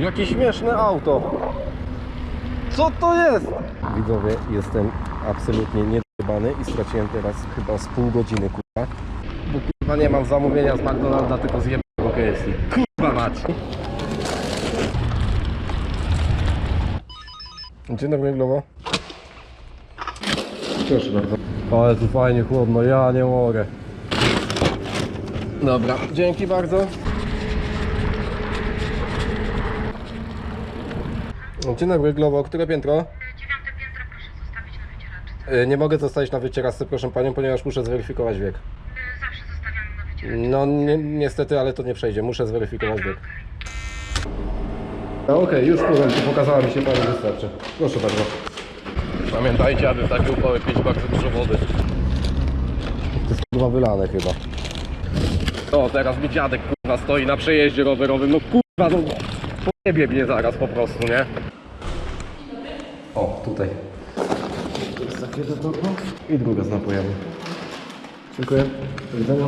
Jakie śmieszne auto. Co to jest? Widzowie, jestem absolutnie niedbany i straciłem teraz chyba z pół godziny, kurwa. Bo kurwa nie mam zamówienia z McDonalda, tylko z jednego KFC. Kurwa mać. Dzień dobry, Glowo. Proszę bardzo. Ale tu fajnie chłodno, ja nie mogę. Dobra, dzięki bardzo. Dzień dobry, Glowo. Które piętro? Dziewiąte piętro proszę zostawić na wycieraczce. Y, Nie mogę zostać na wycieraczce, proszę Panią, ponieważ muszę zweryfikować wiek. Y, Zawsze zostawiamy na wycieraczce. No ni niestety, ale to nie przejdzie. Muszę zweryfikować wiek. okej. No okej, już w porządku, pokazała mi się Pani wystarczy. Proszę bardzo. Pamiętajcie, aby w takie upały pić bardzo dużo wody. To jest kurwa wylane chyba. O, teraz mi dziadek kurwa stoi na przejeździe rowerowym. No kurwa, no pojebie mnie zaraz po prostu, nie? O, tutaj. To jest takie do I druga z napojami. Dziękuję. Do widzenia.